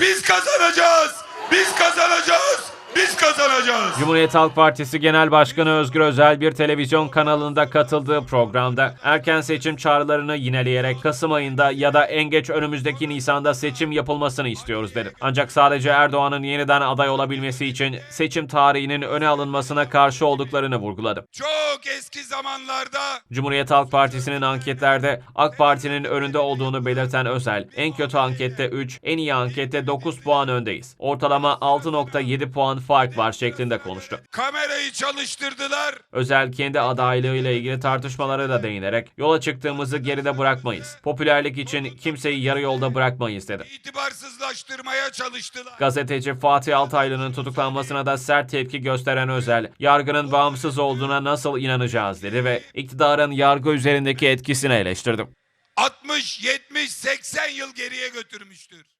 Biz kazanacağız. Biz kazanacağız. Kazanacağız. Cumhuriyet Halk Partisi Genel Başkanı Özgür Özel bir televizyon kanalında katıldığı programda erken seçim çağrılarını yineleyerek Kasım ayında ya da en geç önümüzdeki Nisan'da seçim yapılmasını istiyoruz dedi. Ancak sadece Erdoğan'ın yeniden aday olabilmesi için seçim tarihinin öne alınmasına karşı olduklarını vurguladı. Çok eski zamanlarda Cumhuriyet Halk Partisi'nin anketlerde AK Parti'nin önünde olduğunu belirten Özel, en kötü ankette 3, en iyi ankette 9 puan öndeyiz. Ortalama 6.7 puan fark var şeklinde konuştu. kamerayı çalıştırdılar. Özel kendi adaylığıyla ilgili tartışmalara da değinerek yola çıktığımızı geride bırakmayız. Popülerlik için kimseyi yarı yolda bırakmayız dedi. İtibarsızlaştırmaya çalıştılar. Gazeteci Fatih Altaylı'nın tutuklanmasına da sert tepki gösteren Özel, yargının bağımsız olduğuna nasıl inanacağız dedi ve iktidarın yargı üzerindeki etkisini eleştirdi. 60, 70, 80 yıl geriye götürmüştür.